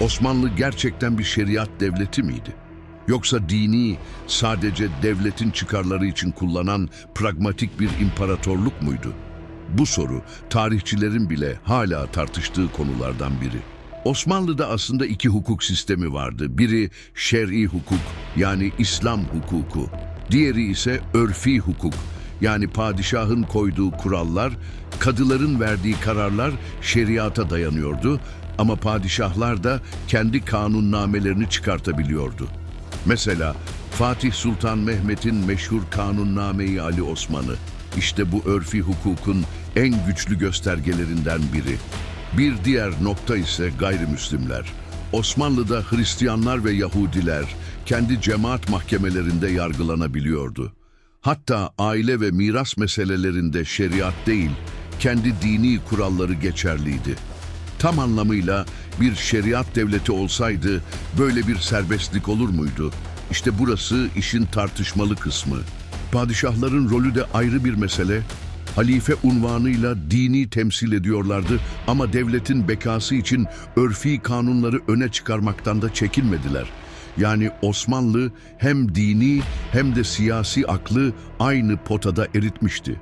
Osmanlı gerçekten bir şeriat devleti miydi? Yoksa dini sadece devletin çıkarları için kullanan pragmatik bir imparatorluk muydu? Bu soru tarihçilerin bile hala tartıştığı konulardan biri. Osmanlı'da aslında iki hukuk sistemi vardı. Biri şer'i hukuk yani İslam hukuku. Diğeri ise örfi hukuk yani padişahın koyduğu kurallar, kadıların verdiği kararlar şeriata dayanıyordu ama padişahlar da kendi kanunnamelerini çıkartabiliyordu. Mesela Fatih Sultan Mehmet'in meşhur Kanunname-i Ali Osman'ı. İşte bu örfi hukukun en güçlü göstergelerinden biri. Bir diğer nokta ise gayrimüslimler. Osmanlı'da Hristiyanlar ve Yahudiler kendi cemaat mahkemelerinde yargılanabiliyordu. Hatta aile ve miras meselelerinde şeriat değil, kendi dini kuralları geçerliydi. Tam anlamıyla bir şeriat devleti olsaydı böyle bir serbestlik olur muydu? İşte burası işin tartışmalı kısmı. Padişahların rolü de ayrı bir mesele. Halife unvanıyla dini temsil ediyorlardı ama devletin bekası için örfi kanunları öne çıkarmaktan da çekinmediler. Yani Osmanlı hem dini hem de siyasi aklı aynı potada eritmişti.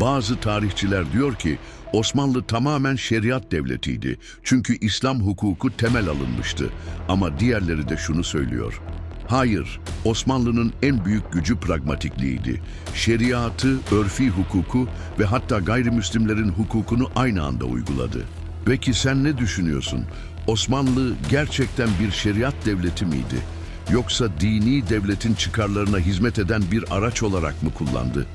Bazı tarihçiler diyor ki Osmanlı tamamen şeriat devletiydi. Çünkü İslam hukuku temel alınmıştı. Ama diğerleri de şunu söylüyor. Hayır, Osmanlı'nın en büyük gücü pragmatikliğiydi. Şeriatı, örfi hukuku ve hatta gayrimüslimlerin hukukunu aynı anda uyguladı. Peki sen ne düşünüyorsun? Osmanlı gerçekten bir şeriat devleti miydi? Yoksa dini devletin çıkarlarına hizmet eden bir araç olarak mı kullandı?